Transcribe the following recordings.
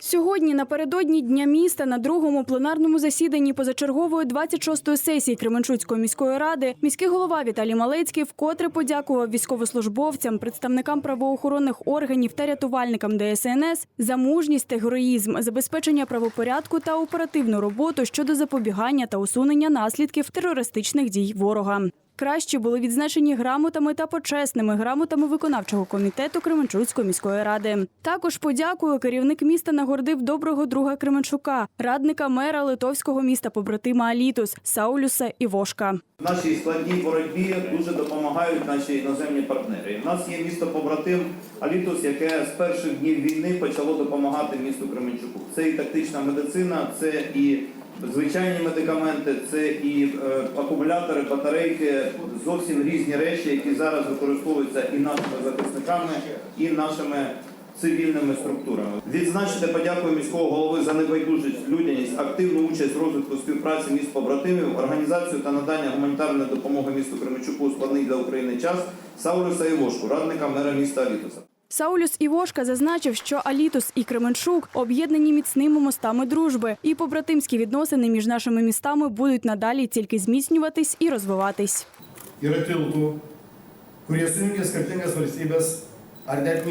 Сьогодні напередодні Дня міста на другому пленарному засіданні позачергової 26-ї сесії Кременчуцької міської ради міський голова Віталій Малецький вкотре подякував військовослужбовцям, представникам правоохоронних органів та рятувальникам ДСНС за мужність та героїзм, забезпечення правопорядку та оперативну роботу щодо запобігання та усунення наслідків терористичних дій ворога. Кращі були відзначені грамотами та почесними грамотами виконавчого комітету Кременчуцької міської ради. Також подякую керівник міста нагородив доброго друга Кременчука, радника мера литовського міста побратима Алітус Саулюса Івошка. В нашій складній боротьбі дуже допомагають наші іноземні партнери. У нас є місто побратим Алітус, яке з перших днів війни почало допомагати місту Кременчуку. Це і тактична медицина, це і звичайні медикаменти, це і е, акумулятори, батарейки, зовсім різні речі, які зараз використовуються і нашими захисниками, і нашими цивільними структурами. Відзначити подякую міського голови за небайдужість, людяність, активну участь в розвитку співпраці міст побратимів, організацію та надання гуманітарної допомоги місту Кременчуку у складний для України час Саулюса Івошку, радника мера міста Алітуса. Саулюс Івошка зазначив, що Алітус і Кременчук об'єднані міцними мостами дружби, і побратимські відносини між нашими містами будуть надалі тільки зміцнюватись і розвиватись. yra tiltų, kurie sujungia skirtingas valstybės ar net.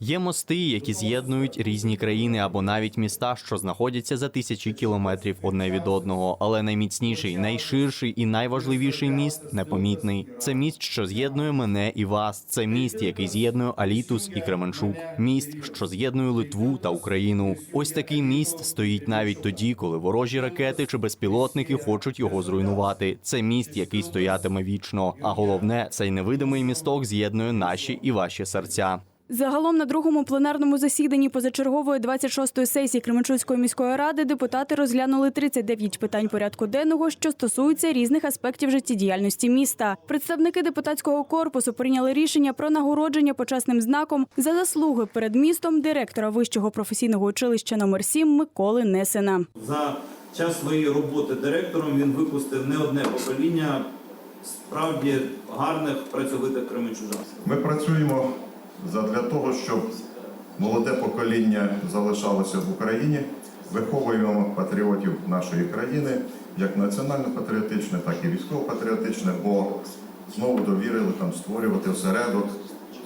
Є мости, які з'єднують різні країни або навіть міста, що знаходяться за тисячі кілометрів одне від одного. Але найміцніший, найширший і найважливіший міст непомітний. Це міст, що з'єднує мене і вас. Це міст, який з'єднує Алітус і Кременчук. Міст, що з'єднує Литву та Україну. Ось такий міст стоїть навіть тоді, коли ворожі ракети чи безпілотники хочуть його зруйнувати. Це міст, який стоятиме вічно. А головне, цей невидимий місток з'єднує наші і ваші серця. Загалом на другому пленарному засіданні позачергової 26-ї сесії Кременчуцької міської ради депутати розглянули 39 питань порядку денного, що стосуються різних аспектів життєдіяльності міста. Представники депутатського корпусу прийняли рішення про нагородження почесним знаком за заслуги перед містом директора вищого професійного училища номер 7 Миколи Несена. За час своєї роботи директором він випустив не одне покоління справді гарних працьовитих кременчужан. Ми працюємо задля того, щоб молоде покоління залишалося в Україні, виховуємо патріотів нашої країни, як національно-патріотичне, так і військово-патріотичне, бо знову довірили там створювати осередок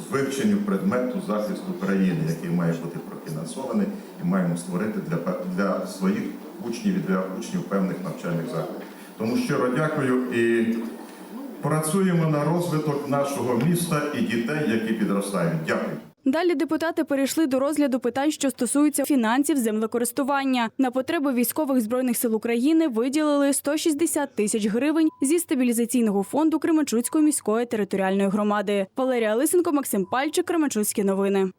з вивченню предмету захисту країни, який має бути профінансований, і маємо створити для, для своїх учнів і для учнів певних навчальних закладів. Тому щиро дякую і Працюємо на розвиток нашого міста і дітей, які підростають. Дякую. Далі депутати перейшли до розгляду питань, що стосуються фінансів землекористування. На потреби військових збройних сил України виділили 160 тисяч гривень зі стабілізаційного фонду Кременчуцької міської територіальної громади. Валерія Лисенко, Максим Пальчик, Кременчуцькі новини.